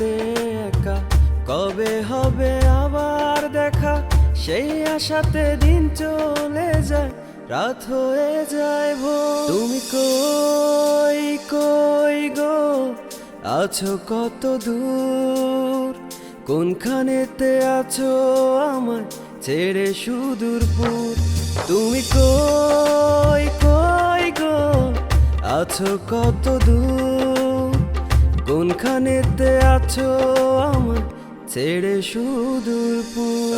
রাতে একা। কবে হবে আবার দেখা? সেই আশাতে দিন চলে যায়, রাত হয়ে যায় ভো। তুমি কই কই গো? আছো কত দূর? কোনখানেতে আছো আমার ছেড়ে সুদূরপুর তুমি কই কই গো? আছো কত দূর? কোনখানেতে আছো আমার ছেড়ে সুদূরপুর?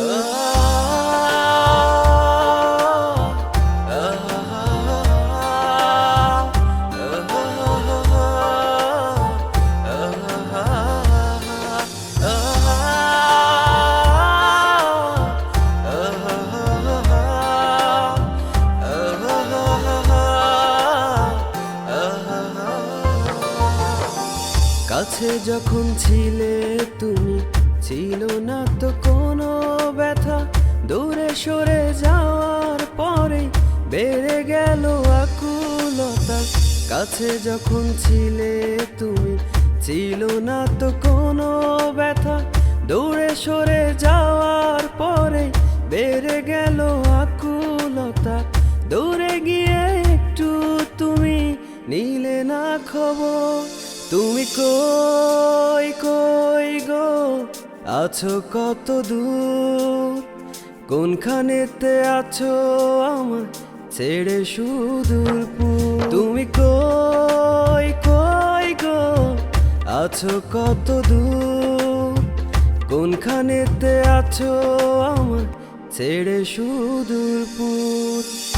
কাছে যখন ছিলে তুমি, ছিল না তো কোনো ব্যথা। দূরে সরে যাওয়ার পরে বেড়ে গেল আকুলতা। কাছে যখন ছিলে তুমি, ছিল না তো কোনো ব্যথা। দূরে সরে যাওয়ার পরে বেড়ে গেল আকুলতা। দূরে গিয়ে একটু তুমি নিলে না খবর। তুমি কই কই গো? আছো কত দূর? কোনখানেতে আছো আমার ছেড়ে সুদূরপুর? তুমি কই কই গো? আছো কত দূর? কোনখানেতে আছো আমার ছেড়ে সুদূরপুর?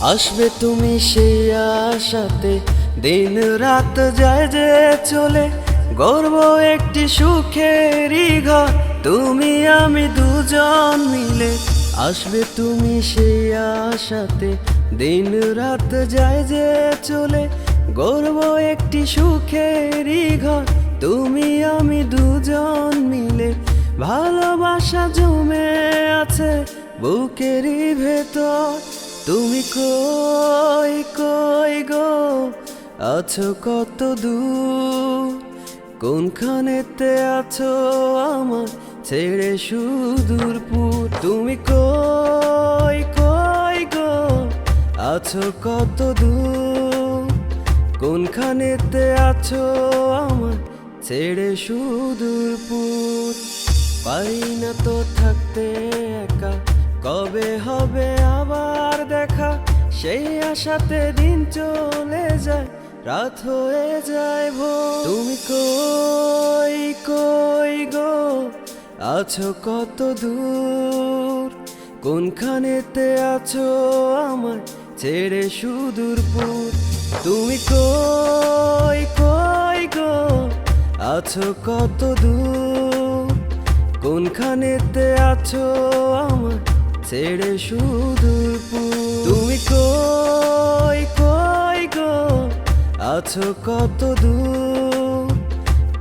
আসবে তুমি সেই আশাতে। দিন রাত যায় যে চলে, গর্ব একটি সুখেরই ঘর। তুমি, আমি দুজন মিলে আসবে তুমি সেই আশাতে। দিন রাত যায় যে চলে, গর্ব একটি সুখেরই ঘর। তুমি, আমি দুজন মিলে ভালোবাসা জমে আছে বুকেরই ভেতর। তুমি কই কই গো? আছো কত দূর? কোনখানেতে আছো আমার ছেড়ে সুদূরপুর? তুমি কই কই গো? আছো কত দূর? কোনখানেতে আছো আমার ছেড়ে সুদূরপুর? পারি না তো থাকতে একা। কবে হবে আবার দেখা? সেই আশাতে দিন চলে যায়, রাত হয়ে যায় ভো। তুমি কই কই গো? আছো কত দূর? কোনখানেতে আছো আমার ছেড়ে সুদূরপুর তুমি কই কই গো? আছো কত দূর? কোনখানেতে আছো আমার ছেড়ে শুধু তুমি কই কই গো? আছো কত দূর?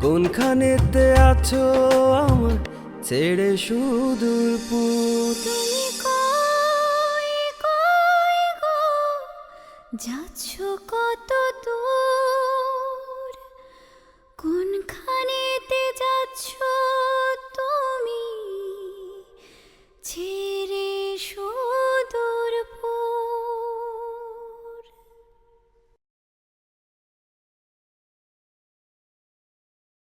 কোনখানেতে আছো আমার? ছেড়ে সুদূরপুর